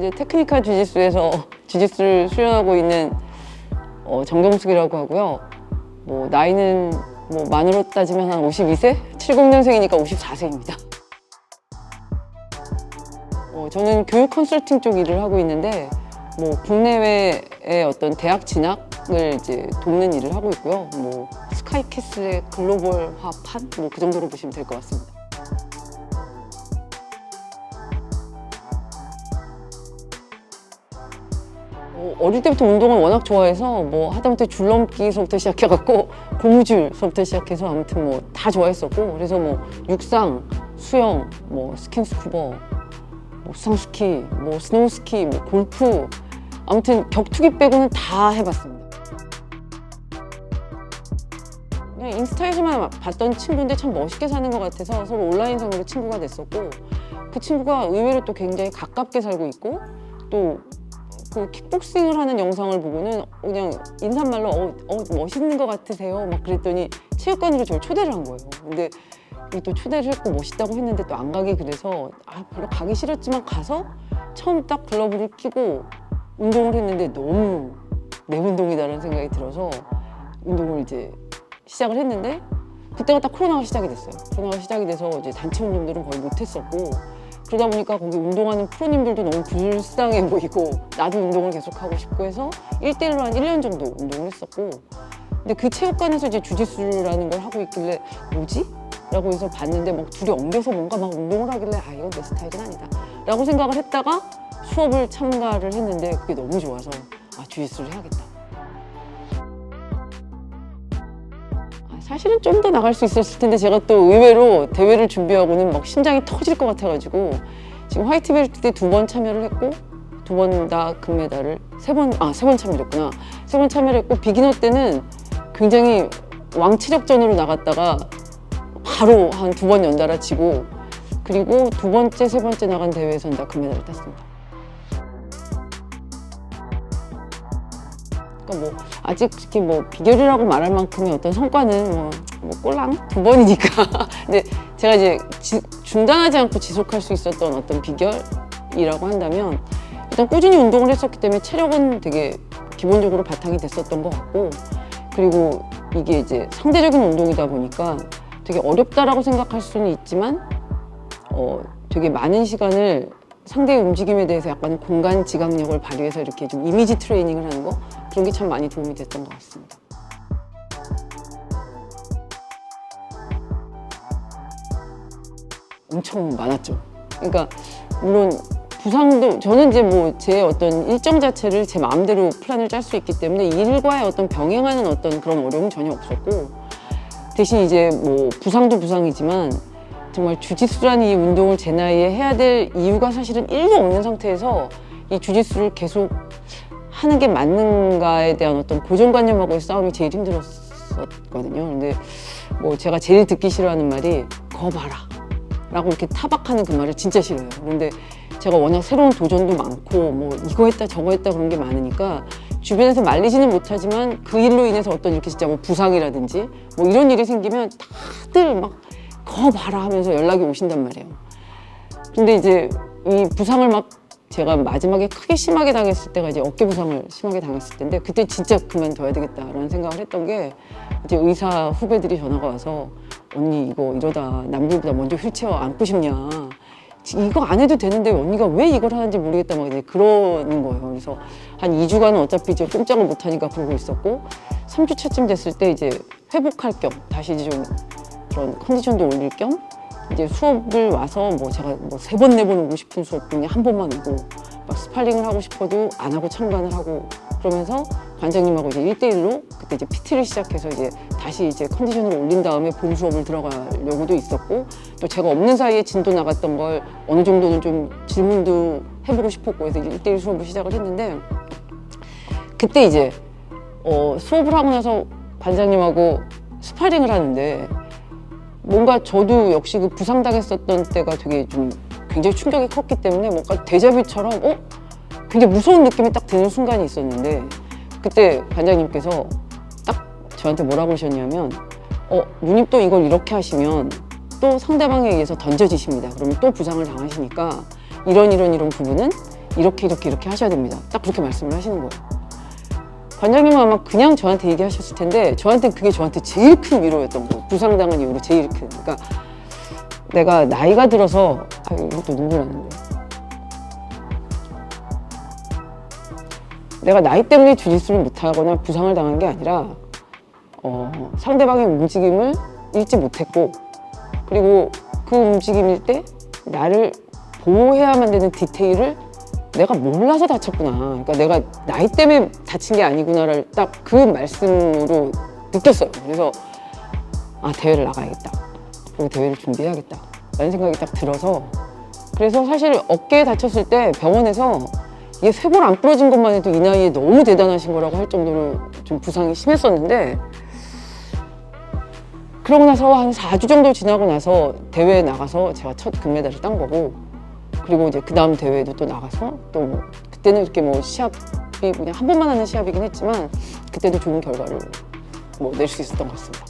이제 테크니컬 주짓수에서 주짓수를 수련하고 있는 어, 정경숙이라고 하고요. 뭐 나이는 뭐 만으로 따지면 한 52세? 70년생이니까 54세입니다. 어, 저는 교육 컨설팅 쪽 일을 하고 있는데 뭐 국내외의 어떤 대학 진학을 이제 돕는 일을 하고 있고요. 뭐 스카이캐슬의 글로벌화 판 뭐 그 정도로 보시면 될 것 같습니다. 어, 어릴 때부터 운동을 워낙 좋아해서 뭐 하다못해 줄넘기서부터 시작해갖고 고무줄서부터 시작해서 아무튼 뭐 다 좋아했었고 그래서 뭐 육상, 수영, 뭐 스킨스쿠버, 뭐 수상스키, 뭐 스노우스키, 뭐 골프 아무튼 격투기 빼고는 다 해봤습니다. 그냥 인스타에서만 봤던 친구인데 참 멋있게 사는 것 같아서 서로 온라인상으로 친구가 됐었고 그 친구가 의외로 또 굉장히 가깝게 살고 있고 또 그 킥복싱을 하는 영상을 보고는 그냥 인사말로 어, 어 멋있는 것 같으세요 막 그랬더니 체육관으로 저를 초대를 한 거예요. 근데 이또 초대를 했고 멋있다고 했는데 또 안 가기 그래서 아 별로 가기 싫었지만 가서 처음 딱 글러브를 끼고 운동을 했는데 너무 내 운동이다라는 생각이 들어서 운동을 이제 시작을 했는데 그때가 딱 코로나가 시작이 됐어요. 코로나가 시작이 돼서 이제 단체 운동들은 거의 못했었고 그러다 보니까 거기 운동하는 프로님들도 너무 불쌍해 보이고 나도 운동을 계속 하고 싶고 해서 1대1로 한 1년 정도 운동을 했었고. 근데 그 체육관에서 이제 주짓수라는 걸 하고 있길래 뭐지? 라고 해서 봤는데 막 둘이 엉겨서 뭔가 막 운동을 하길래 아 이건 내 스타일은 아니다. 라고 생각을 했다가 수업을 참가를 했는데 그게 너무 좋아서 아 주짓수를 해야겠다 사실은 좀 더 나갈 수 있었을 텐데 제가 또 의외로 대회를 준비하고는 막 심장이 터질 것 같아가지고 지금 화이트 벨트 때 두 번 참여를 했고 두 번 다 금메달을 세 번 아 세 번 참여했구나 세 번 참여를 했고 비기너 때는 굉장히 왕치력전으로 나갔다가 바로 한 두 번 연달아 치고 그리고 두 번째 세 번째 나간 대회에서는 다 금메달을 땄습니다. 그러니까 뭐 아직 이렇게 뭐 비결이라고 말할 만큼의 어떤 성과는 뭐, 뭐 꼴랑 두 번이니까. 근데 제가 이제 지- 중단하지 않고 지속할 수 있었던 어떤 비결이라고 한다면 일단 꾸준히 운동을 했었기 때문에 체력은 되게 기본적으로 바탕이 됐었던 것 같고 그리고 이게 이제 상대적인 운동이다 보니까 되게 어렵다라고 생각할 수는 있지만 어, 되게 많은 시간을 상대의 움직임에 대해서 약간 공간 지각력을 발휘해서 이렇게 좀 이미지 트레이닝을 하는 거 그런 게 참 많이 도움이 됐던 것 같습니다. 엄청 많았죠. 그러니까 물론 부상도 저는 이제 뭐 제 어떤 일정 자체를 제 마음대로 플랜을 짤 수 있기 때문에 일과의 어떤 병행하는 어떤 그런 어려움은 전혀 없었고 대신 이제 뭐 부상도 부상이지만 정말 주짓수라는 이 운동을 제 나이에 해야 될 이유가 사실은 1도 없는 상태에서 이 주짓수를 계속 하는 게 맞는가에 대한 어떤 고정관념하고의 싸움이 제일 힘들었었거든요. 근데 뭐 제가 제일 듣기 싫어하는 말이 거 봐라 라고 이렇게 타박하는 그 말을 진짜 싫어해요. 그런데 제가 워낙 새로운 도전도 많고 뭐 이거 했다 저거 했다 그런 게 많으니까 주변에서 말리지는 못하지만 그 일로 인해서 어떤 이렇게 진짜 뭐 부상이라든지 뭐 이런 일이 생기면 다들 막 거 봐라 하면서 연락이 오신단 말이에요. 근데 이제 이 부상을 막 제가 마지막에 크게 심하게 당했을 때가 이제 어깨 부상을 심하게 당했을 때인데 그때 진짜 그만둬야 되겠다라는 생각을 했던 게 이제 의사 후배들이 전화가 와서 언니 이거 이러다 남들보다 먼저 휠체어 안고 싶냐. 이거 안 해도 되는데 언니가 왜 이걸 하는지 모르겠다 막 이제 그러는 거예요. 그래서 한 2주간은 어차피 이제 꼼짝을 못 하니까 그러고 있었고 3주차쯤 됐을 때 이제 회복할 겸 다시 좀 그런 컨디션도 올릴 겸 이제 수업을 와서 뭐 제가 뭐 세 번 네 번 오고 싶은 수업 중에 한 번만 오고 막 스파링을 하고 싶어도 안 하고 참관을 하고 그러면서 관장님하고 이제 1대1로 그때 이제 PT를 시작해서 이제 다시 이제 컨디션을 올린 다음에 본 수업을 들어가려고도 있었고 또 제가 없는 사이에 진도 나갔던 걸 어느 정도는 좀 질문도 해보고 싶었고 해서 1대1 수업을 시작을 했는데 그때 이제 어, 수업을 하고 나서 관장님하고 스파링을 하는데 뭔가 저도 역시 그 부상당했었던 때가 되게 좀 굉장히 충격이 컸기 때문에 뭔가 데자뷰처럼 어? 굉장히 무서운 느낌이 딱 드는 순간이 있었는데 그때 관장님께서 딱 저한테 뭐라고 하셨냐면 어, 누님 또 이걸 이렇게 하시면 또 상대방에 의해서 던져지십니다. 그러면 또 부상을 당하시니까 이런 이런 이런 부분은 이렇게 이렇게 이렇게 하셔야 됩니다. 딱 그렇게 말씀을 하시는 거예요. 관장님은 아마 그냥 저한테 얘기하셨을 텐데 저한테 그게 저한테 제일 큰 위로였던 거예요. 부상당한 이후로 제일 큰. 그러니까 내가 나이가 들어서 아 이것도 눈물 나는데 내가 나이 때문에 주짓수를 못하거나 부상을 당한 게 아니라 어, 상대방의 움직임을 읽지 못했고 그리고 그 움직임일 때 나를 보호해야만 되는 디테일을 내가 몰라서 다쳤구나. 그러니까 내가 나이 때문에 다친 게 아니구나를 딱 그 말씀으로 느꼈어요. 그래서 아 대회를 나가야겠다. 그리고 대회를 준비해야겠다. 라는 생각이 딱 들어서 그래서 사실 어깨에 다쳤을 때 병원에서 이게 쇄골 안 부러진 것만 해도 이 나이에 너무 대단하신 거라고 할 정도로 좀 부상이 심했었는데 그러고 나서 한 4주 정도 지나고 나서 대회에 나가서 제가 첫 금메달을 딴 거고 그리고 이제 그 다음 대회에도 또 나가서 또 뭐 그때는 이렇게 뭐 시합이 그냥 한 번만 하는 시합이긴 했지만 그때도 좋은 결과를 뭐 낼 수 있었던 것 같습니다.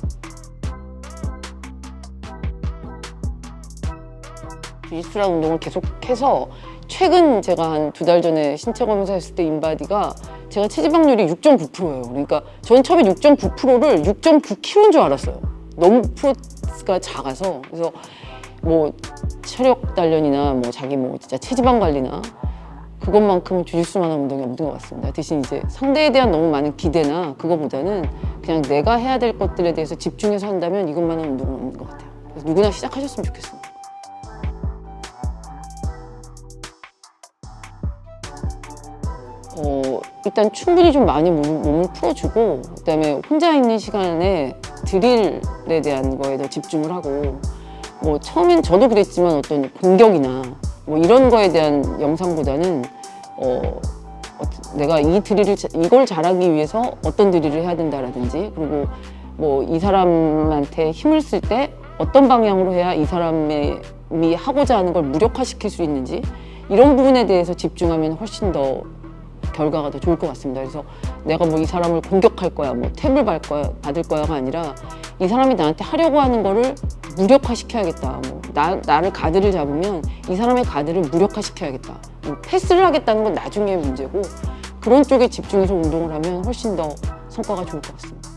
주짓수라는 운동을 계속해서 최근 제가 한 두 달 전에 신체 검사했을 때 인바디가 제가 체지방률이 6.9%예요. 그러니까 저는 처음에 6.9%를 6.9kg인 줄 알았어요. 너무 프로가 작아서 그래서 뭐 체력 단련이나 뭐 자기 뭐 진짜 체지방 관리나 그것만큼 주짓수만 한 운동이 없는 것 같습니다. 대신 이제 상대에 대한 너무 많은 기대나 그거보다는 그냥 내가 해야 될 것들에 대해서 집중해서 한다면 이것만한 운동은 없는 것 같아요. 그래서 누구나 시작하셨으면 좋겠습니다. 어, 일단 충분히 좀 많이 몸, 몸을 풀어주고 그다음에 혼자 있는 시간에 드릴에 대한 거에 더 집중을 하고 뭐 처음엔 저도 그랬지만 어떤 공격이나 뭐 이런 거에 대한 영상보다는 어, 어, 내가 이 드릴을 자- 이걸 잘하기 위해서 어떤 드릴을 해야 된다라든지 그리고 뭐 이 사람한테 힘을 쓸 때 어떤 방향으로 해야 이 사람이 하고자 하는 걸 무력화시킬 수 있는지 이런 부분에 대해서 집중하면 훨씬 더 결과가 더 좋을 것 같습니다. 그래서 내가 뭐 이 사람을 공격할 거야, 뭐 탭을 받을 거야, 받을 거야가 아니라 이 사람이 나한테 하려고 하는 거를 무력화시켜야겠다. 뭐 나, 나를 가드를 잡으면 이 사람의 가드를 무력화시켜야겠다. 뭐 패스를 하겠다는 건 나중에 문제고 그런 쪽에 집중해서 운동을 하면 훨씬 더 성과가 좋을 것 같습니다.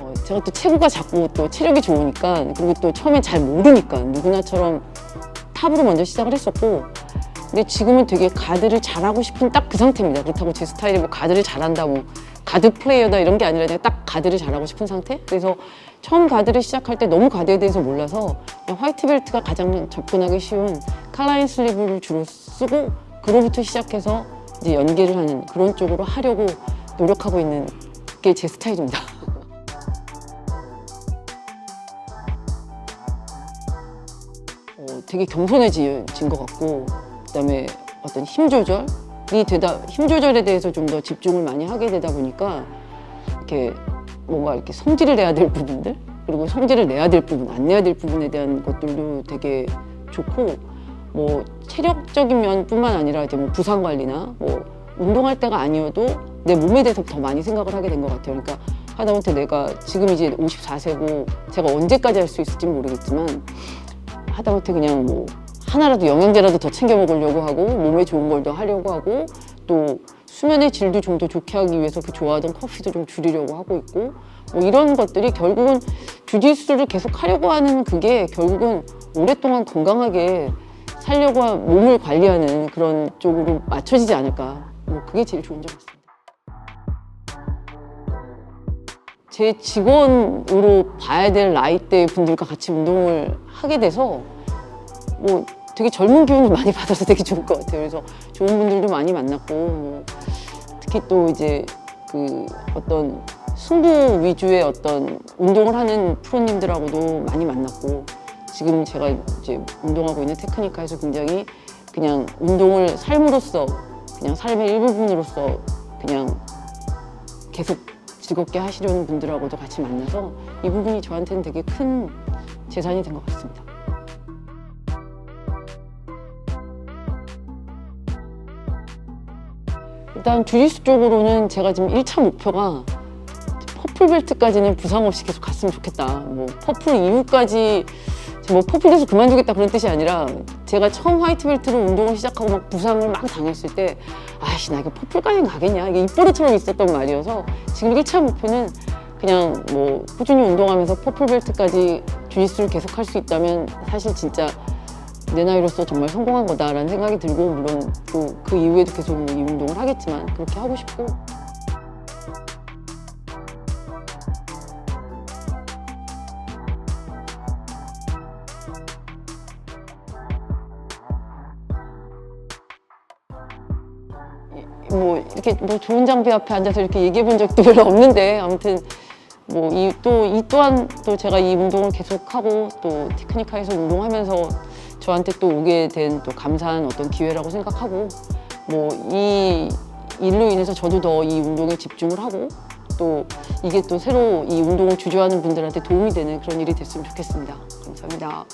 어, 제가 또 체구가 작고 또 체력이 좋으니까 그리고 또 처음엔 잘 모르니까 누구나처럼 탑으로 먼저 시작을 했었고 근데 지금은 되게 가드를 잘하고 싶은 딱 그 상태입니다. 그렇다고 제 스타일이 뭐 가드를 잘한다 뭐 가드 플레이어다 이런 게 아니라 그냥 딱 가드를 잘하고 싶은 상태? 그래서 처음 가드를 시작할 때 너무 가드에 대해서 몰라서 화이트 벨트가 가장 접근하기 쉬운 칼라인 슬리브를 주로 쓰고 그로부터 시작해서 이제 연계를 하는 그런 쪽으로 하려고 노력하고 있는 게 제 스타일입니다. 어, 되게 겸손해진 것 같고 그다음에 어떤 힘 조절이 되다 힘 조절에 대해서 좀 더 집중을 많이 하게 되다 보니까 이렇게 뭔가 이렇게 성질을 내야 될 부분들 그리고 성질을 내야 될 부분 안 내야 될 부분에 대한 것들도 되게 좋고 뭐 체력적인 면뿐만 아니라 이제 뭐 부상 관리나 뭐 운동할 때가 아니어도 내 몸에 대해서 더 많이 생각을 하게 된 것 같아요. 그러니까 하다못해 내가 지금 이제 54세고 제가 언제까지 할 수 있을지 모르겠지만 하다못해 그냥 뭐 하나라도 영양제라도 더 챙겨 먹으려고 하고 몸에 좋은 걸 더 하려고 하고 또 수면의 질도 좀 더 좋게 하기 위해서 그 좋아하던 커피도 좀 줄이려고 하고 있고 뭐 이런 것들이 결국은 주짓수를 계속 하려고 하는 그게 결국은 오랫동안 건강하게 살려고 한 몸을 관리하는 그런 쪽으로 맞춰지지 않을까 뭐 그게 제일 좋은 점 같습니다. 제 직원으로 봐야 될 나이대 분들과 같이 운동을 하게 돼서 뭐 되게 젊은 기운을 많이 받아서 되게 좋을 것 같아요. 그래서 좋은 분들도 많이 만났고 뭐 특히 또 이제 그 어떤 승부 위주의 어떤 운동을 하는 프로님들하고도 많이 만났고 지금 제가 이제 운동하고 있는 테크니카에서 굉장히 그냥 운동을 삶으로써 그냥 삶의 일부분으로서 그냥 계속 즐겁게 하시려는 분들하고도 같이 만나서 이 부분이 저한테는 되게 큰 재산이 된 것 같습니다. 일단 주짓수 쪽으로는 제가 지금 1차 목표가 퍼플 벨트까지는 부상 없이 계속 갔으면 좋겠다. 뭐 퍼플 이후까지 뭐 퍼플에서 그만두겠다 그런 뜻이 아니라 제가 처음 화이트 벨트로 운동을 시작하고 막 부상을 막 당했을 때 아이씨 나 이거 퍼플까지 가겠냐 이게 입버릇처럼 있었던 말이어서 지금 1차 목표는 그냥 뭐 꾸준히 운동하면서 퍼플 벨트까지 주짓수를 계속 할 수 있다면 사실 진짜 내 나이로서 정말 성공한 거다라는 생각이 들고 물론 또 그 이후에도 계속 뭐이 운동을 하겠지만 그렇게 하고 싶고. 뭐 이렇게 뭐 좋은 장비 앞에 앉아서 이렇게 얘기해 본 적도 별로 없는데 아무튼 뭐 이 또이 또한 또 제가 이 운동을 계속하고 또 테크니카에서 운동하면서 저한테 또 오게 된 또 감사한 어떤 기회라고 생각하고 뭐 이 일로 인해서 저도 더 이 운동에 집중을 하고 또 이게 또 새로 이 운동을 주저하는 분들한테 도움이 되는 그런 일이 됐으면 좋겠습니다. 감사합니다.